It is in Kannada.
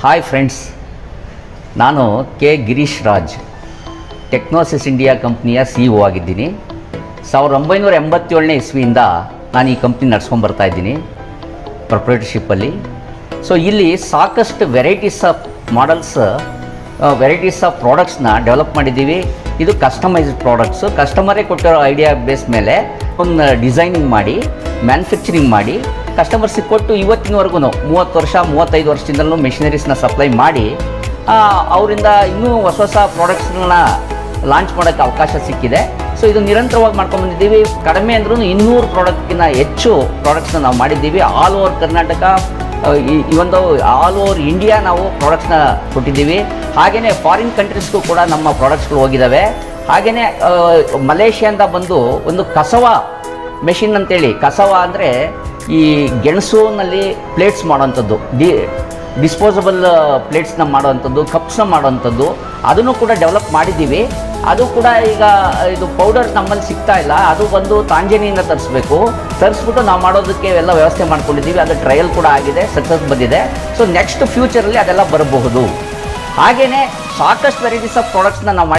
ಹಾಯ್ ಫ್ರೆಂಡ್ಸ್ ನಾನು K Girish Raj Technosys India ಕಂಪ್ನಿಯ C E ಆಗಿದ್ದೀನಿ. ಸಾವಿರದ ಒಂಬೈನೂರ ಎಂಬತ್ತೇಳನೇ ಇಸ್ವಿಯಿಂದ ನಾನು ಈ ಕಂಪ್ನಿ ನಡ್ಸ್ಕೊಂಡು ಬರ್ತಾ ಇದ್ದೀನಿ ಪ್ರೊಪ್ರೇಟರ್ಶಿಪ್ಪಲ್ಲಿ ಸೊ ಇಲ್ಲಿ ಸಾಕಷ್ಟು varieties of models varieties of ಪ್ರಾಡಕ್ಟ್ಸ್ನ develop ಮಾಡಿದ್ದೀವಿ. ಇದು ಕಸ್ಟಮೈಸ್ಡ್ ಪ್ರಾಡಕ್ಟ್ಸು ಕಸ್ಟಮರೇ ಕೊಟ್ಟಿರೋ ಐಡಿಯಾ ಬೇಸ್ ಮೇಲೆ ಒಂದು ಡಿಸೈನಿಂಗ್ ಮಾಡಿ ಮ್ಯಾನುಫ್ಯಾಕ್ಚರಿಂಗ್ ಮಾಡಿ ಕಸ್ಟಮರ್ಸಿಗೆ ಕೊಟ್ಟು ಇವತ್ತಿನವರೆಗೂ ಮೂವತ್ತು ವರ್ಷ, ಮೂವತ್ತೈದು ವರ್ಷದಿಂದಲೂ ಮೆಷಿನರೀಸ್ನ ಸಪ್ಲೈ ಮಾಡಿ ಅವರಿಂದ ಇನ್ನೂ ಹೊಸ ಹೊಸ ಪ್ರಾಡಕ್ಟ್ಸ್ಗಳನ್ನ ಲಾಂಚ್ ಮಾಡೋಕ್ಕೆ ಅವಕಾಶ ಸಿಕ್ಕಿದೆ. ಸೊ ಇದು ನಿರಂತರವಾಗಿ ಮಾಡ್ಕೊಂಡು ಬಂದಿದ್ದೀವಿ. ಕಡಿಮೆ ಅಂದ್ರೂ ಇನ್ನೂರು ಪ್ರಾಡಕ್ಟ್ಗಿಂತ ಹೆಚ್ಚು ಪ್ರಾಡಕ್ಟ್ಸ್ನ ನಾವು ಮಾಡಿದ್ದೀವಿ. ಆಲ್ ಓವರ್ ಕರ್ನಾಟಕ ಈ ಒಂದು ಆಲ್ ಓವರ್ ಇಂಡಿಯಾ ನಾವು ಪ್ರಾಡಕ್ಟ್ಸ್ನ ಕೊಟ್ಟಿದ್ದೀವಿ. ಹಾಗೆಯೇ ಫಾರಿನ್ ಕಂಟ್ರೀಸ್ಗೂ ಕೂಡ ನಮ್ಮ ಪ್ರಾಡಕ್ಟ್ಸ್ಗಳು ಹೋಗಿದ್ದಾವೆ ಹಾಗೆಯೇ ಮಲೇಷ್ಯಾದಿಂದ ಬಂದು ಒಂದು ಕಸವ ಮೆಷಿನ್ ಅಂತೇಳಿ, ಕಸವ ಅಂದರೆ ಈ ಗೆಣಸುನಲ್ಲಿ ಪ್ಲೇಟ್ಸ್ ಮಾಡೋವಂಥದ್ದು ಡಿ ಡಿಸ್ಪೋಸಬಲ್ ಪ್ಲೇಟ್ಸ್ನ ಮಾಡೋವಂಥದ್ದು ಕಪ್ಸ್ನ ಮಾಡೋವಂಥದ್ದು, ಅದನ್ನು ಕೂಡ ಡೆವಲಪ್ ಮಾಡಿದ್ದೀವಿ. ಅದು ಕೂಡ ಈಗ, ಇದು ಪೌಡರ್ ನಮ್ಮಲ್ಲಿ ಸಿಗ್ತಾ ಇಲ್ಲ. ಅದು ಬಂದು ತಾಂಜೇನಿಯಿಂದ ತರಿಸ್ಬೇಕು. ತರಿಸ್ಬಿಟ್ಟು ನಾವು ಮಾಡೋದಕ್ಕೆ ಎಲ್ಲ ವ್ಯವಸ್ಥೆ ಮಾಡ್ಕೊಂಡಿದ್ದೀವಿ. ಅದು ಟ್ರಯಲ್ ಕೂಡ ಆಗಿದೆ ಸಕ್ಸಸ್ ಬಂದಿದೆ. ಸೊ ನೆಕ್ಸ್ಟ್ ಫ್ಯೂಚರಲ್ಲಿ ಅದೆಲ್ಲ ಬರಬಹುದು. ಹಾಗೆಯೇ ಸಾಕಷ್ಟು ವೆರೈಟೀಸ್ ಆಫ್ ಪ್ರಾಡಕ್ಟ್ಸ್ನ ನಾವು